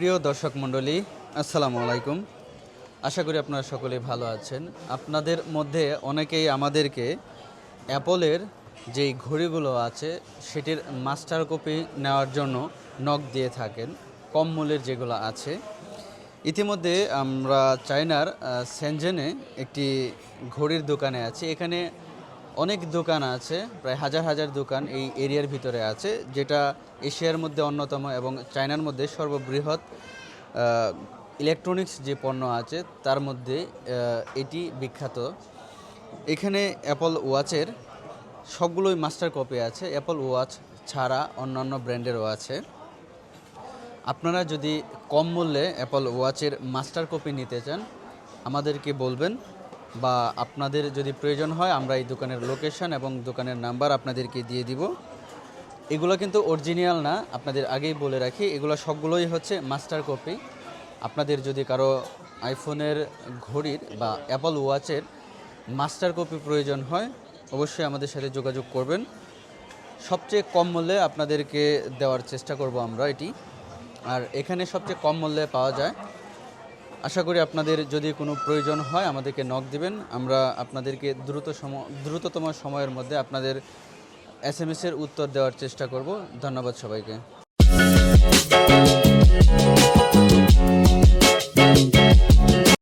প্রিয় দর্শক মণ্ডলী, আসসালামু আলাইকুম। আশা করি আপনারা সকলেই ভালো আছেন। আপনাদের মধ্যে অনেকেই আমাদেরকে অ্যাপলের যেই ঘড়িগুলো আছে, সেটির মাস্টার কপি নেওয়ার জন্য নক দিয়ে থাকেন, কম মূল্যের যেগুলো আছে। ইতিমধ্যে আমরা চায়নার সেনজেনে একটি ঘড়ির দোকানে আছি। এখানে অনেক দোকান আছে, প্রায় হাজার হাজার দোকান এই এরিয়ার ভিতরে আছে, যেটা এশিয়ার মধ্যে অন্যতম এবং চায়নার মধ্যে সর্ববৃহৎ ইলেকট্রনিক্স যে পণ্য আছে, তার মধ্যে এটি বিখ্যাত। এখানে অ্যাপল ওয়াচের সবগুলোই মাস্টার কপি আছে অ্যাপল ওয়াচ ছাড়া অন্যান্য ব্র্যান্ডেরও আছে। আপনারা যদি কম মূল্যে অ্যাপল ওয়াচের মাস্টার কপি নিতে চান, আমাদেরকে বলবেন। বা আপনাদের যদি প্রয়োজন হয়, আমরা এই দোকানের লোকেশন এবং দোকানের নাম্বার আপনাদেরকে দিয়ে দিব। এগুলো কিন্তু অরিজিনাল না, আপনাদের আগেই বলে রাখি। এগুলো সবগুলোই হচ্ছে মাস্টার কপি আপনাদের যদি কারও আইফোনের ঘড়ির বা অ্যাপল ওয়াচের মাস্টার কপি প্রয়োজন হয়, অবশ্যই আমাদের সাথে যোগাযোগ করবেন। সবচেয়ে কম মূল্যে আপনাদেরকে দেওয়ার চেষ্টা করব আমরা এটি। আর এখানে সবচেয়ে কম মূল্যে পাওয়া যায় আশা করি আপনাদের যদি কোনো প্রয়োজন হয় আমাদেরকে নক দিবেন। আমরা আপনাদেরকে দ্রুত সম, দ্রুততম সময়ের মধ্যে আপনাদের এস এম এর উত্তর দেওয়ার চেষ্টা করব। ধন্যবাদ সবাইকে।